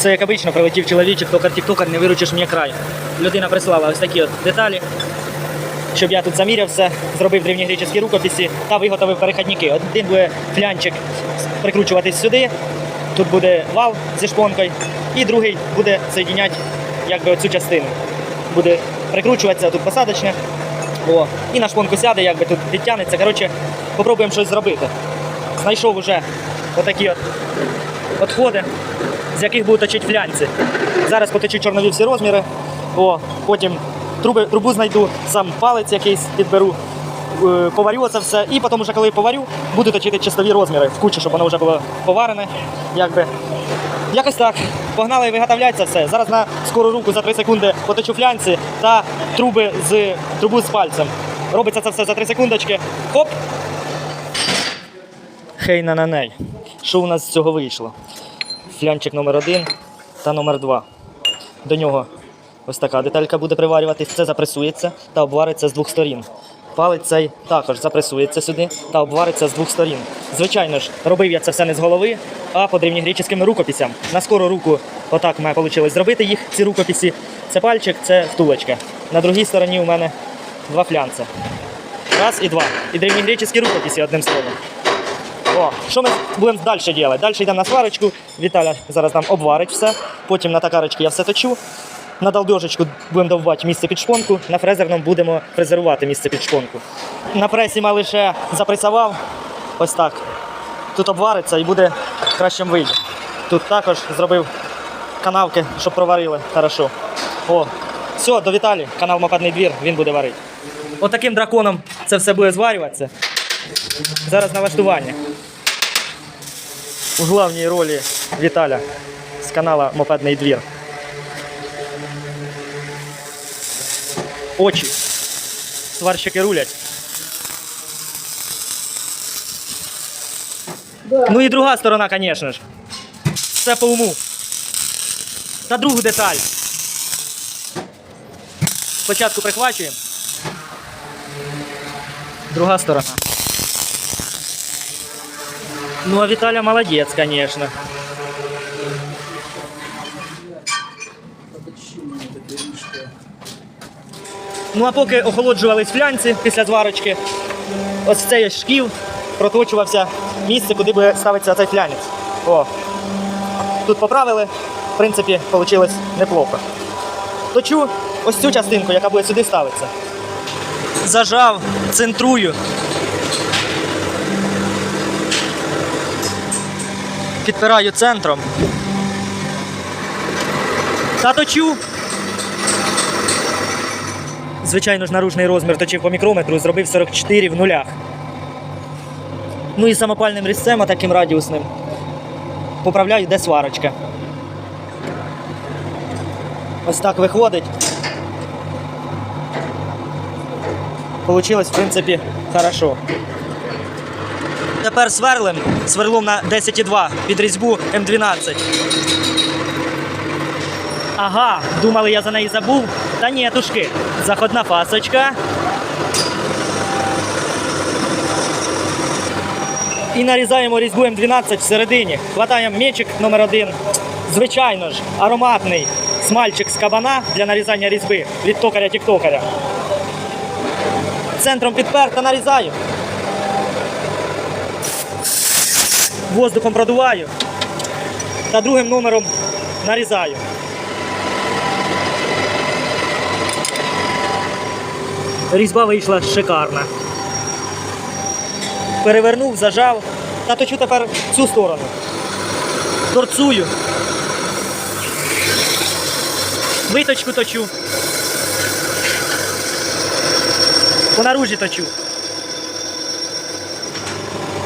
Все як обично, прилетів чоловічок, токар тіктокар, не виручиш мені край. Людина прислала ось такі от деталі, щоб я тут заміряв все, зробив древньогреческі рукописи та виготовив перехідники. Один буде флянчик прикручуватись сюди, тут буде вал зі шпонкою, і другий буде соєдиняти якби оцю частину. Буде прикручуватися тут посадочне. О, і на шпонку сяде, якби тут підтягнеться. Коротше, попробуємо щось зробити. Знайшов уже отакі от відходи, з яких будуть точити флянці. Зараз поточу чорнові всі розміри, О, потім труби, трубу знайду, сам палець якийсь підберу, е, поварю це все. І потім, вже коли поварю, буду точити чистові розміри в кучі, щоб воно вже було поварене. Якби. Якось так. Погнали виготовляється все. Зараз на скору руку за 3 секунди поточу флянці та труби з трубу з пальцем. Робиться це все за 3 секундочки. Хоп! Хей на ней. Що у нас з цього вийшло? Флянчик номер один та номер два. До нього ось така деталька буде приварюватись. Це запресується та обвариться з двох сторін. Палець цей також запресується сюди та обвариться з двох сторін. Звичайно ж, робив я це все не з голови, а по древньогреческим рукописям. На скору руку, отак мене вийшло зробити їх, ці рукописи. Це пальчик, це втулочка. На другій стороні у мене два флянця. Раз і два. І древньогреческі рукописи, одним словом. О, що ми будемо далі робити? Далі йдемо на сварочку. Віталя зараз нам обварить все. Потім на токарочці я все точу. На долбежечку будемо довбати місце під шпонку. На фрезерному будемо фрезерувати місце під шпонку. На пресі я лише запресував. Ось так. Тут обвариться і буде в кращому вигляді. Тут також зробив канавки, щоб проварили. Хорошо. О, все, до Віталі. Канал Мопадний двір, він буде варити. Отаким драконом це все буде зварюватися. Зараз налаштування. У головній ролі Віталя з канала Мопедний двір. Очі. Сварщики рулять. Ну і друга сторона, звісно ж. Все по уму. Та другу деталь. Спочатку прихвачуємо. Друга сторона. Ну, а Виталя молодец, конечно. Ну, а поки охолоджувались флянці після зварочки, ось цей шків проточувався місце, куди буде ставитися цей флянець. О. Тут поправили, в принципі, вийшло неплохо. Точу ось цю частинку, яка буде сюди ставитися. Зажав, центрую. Підпираю центром. Та точу. Звичайно ж, наружний розмір точив по мікрометру, зробив 44 в нулях. Ну і самопальним різцем, а таким радіусним. Поправляю, де сварочка. Ось так виходить. Получилось, в принципі, хорошо. Тепер сверлим сверлом на 10,2 під різьбу М12. Ага, думали, я за неї забув. Та ні, тушки. Заходна фасочка. І нарізаємо різьбу М12 всередині. Хватаємо мечик номер один. Звичайно ж, ароматний смальчик з кабана для нарізання різьби від токаря тіктокаря. Центром підпер та нарізаю. Воздухом продуваю та другим номером нарізаю. Різьба вийшла шикарна. Перевернув, зажав та точу тепер в цю сторону. Торцую. Виточку точу. По наружі точу.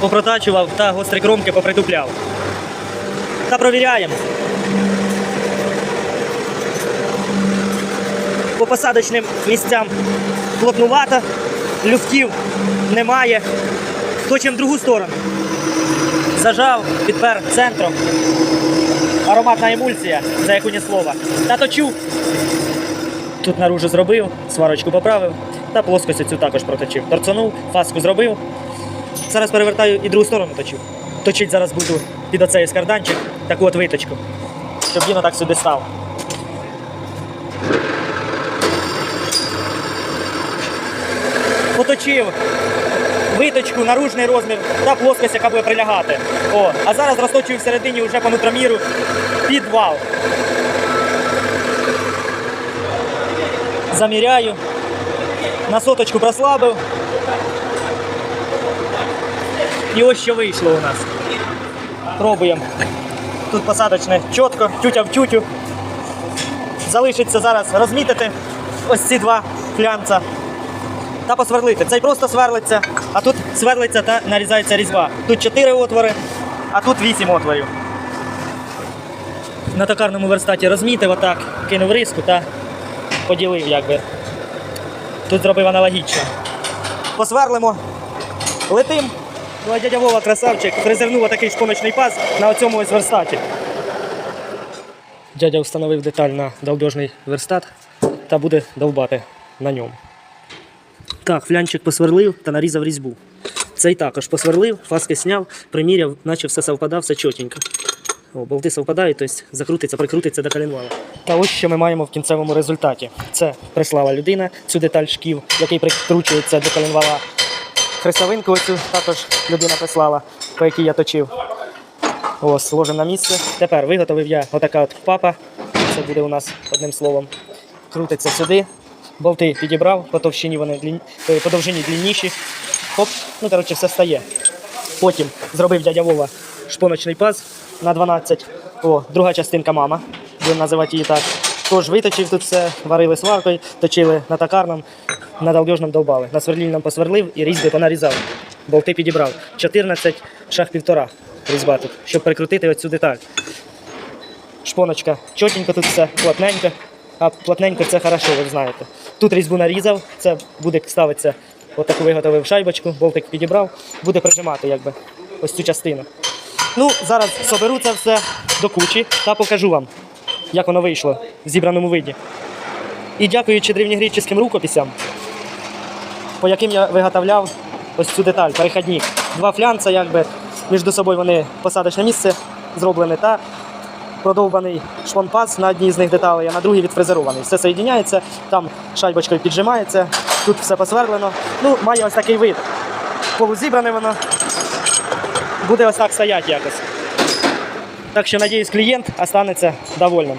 Попротачував та гострі кромки попритупляв. Та провіряємо. По посадочним місцям плотнувато, люфтів немає. Точимо в другу сторону. Зажав, підпер центром. Ароматна емульсія, за яку ні слова. Та точу. Тут наружу зробив, сварочку поправив та плоскость цю також проточив. Торцанув, фаску зробив. Зараз перевертаю і другу сторону точу. Точить зараз буду під оцей скарданчик, таку от виточку. щоб він отак сюди став. Поточив виточку, наружний розмір та плоскость, яка буде прилягати. О, а зараз розточую всередині вже по нутроміру підвал. Заміряю. На соточку прослабив. І ось що вийшло у нас. Пробуємо. Тут посадочне чітко, тютя в тютю. Залишиться зараз розмітити ось ці два флянца та посверлити. Цей просто сверлиться, а тут сверлиться та нарізається різьба. Тут 4 отвори, а тут 8 отворів. На токарному верстаті розмітив отак, кинув риску та поділив якби. Тут зробив аналогічно. Посверлимо, летим. Ну, а дядя Вова красавчик призирнув отакий шпоночний паз на оцьому ось верстаті. Дядя встановив деталь на довбежний верстат та буде довбати на ньому. Так, флянчик посверлив та нарізав різьбу. Цей також посверлив, фаски сняв, приміряв, наче все совпадав, все чотенько. О, болти совпадають, тобто закрутиться, прикрутиться до коленвала. Та ось що ми маємо в кінцевому результаті. Це прислала людина, цю деталь шків, який прикручується до коленвала. Хрестовинку оцю також людина прислала, по якій я точив. Ось, ложимо на місце. Тепер виготовив я отака от папа. Це буде у нас одним словом. Крутиться сюди. Болти підібрав, по товщині вони длін... е, по довжині длинніші. Хоп, ну коротше, все стає. Потім зробив дядя Вова шпоночний паз на 12. О, друга частинка мама, будемо називати її так. Тож виточив тут все, варили сваркою, точили на токарном, на долбежном довбали. На сверлільном посверлив і різьби понарізав. Болти підібрав. 14 шаг півтора різьба тут, щоб прикрутити оцю деталь. Шпоночка чотенько тут все, плотненько. А плотненько це хорошо, ви знаєте. Тут різьбу нарізав, це буде ставитися, отаку виготовив шайбочку, болтик підібрав, буде прижимати якби ось цю частину. Ну, зараз соберу це все до кучі та покажу вам, як воно вийшло в зібраному виді. І дякуючи древньогреческим рукописям, по яким я виготовляв ось цю деталь, перехідник. Два флянца, якби між собою вони посадочне місце зроблене та продовбаний швонпас на одній з них деталей, а на другій відфрезерований. Все соєдиняється, там шайбочкою піджимається, тут все посверлено. Ну, має ось такий вид. Полузібране воно. Буде ось так стояти якось. Так що, надіюсь, клієнт останется довольним.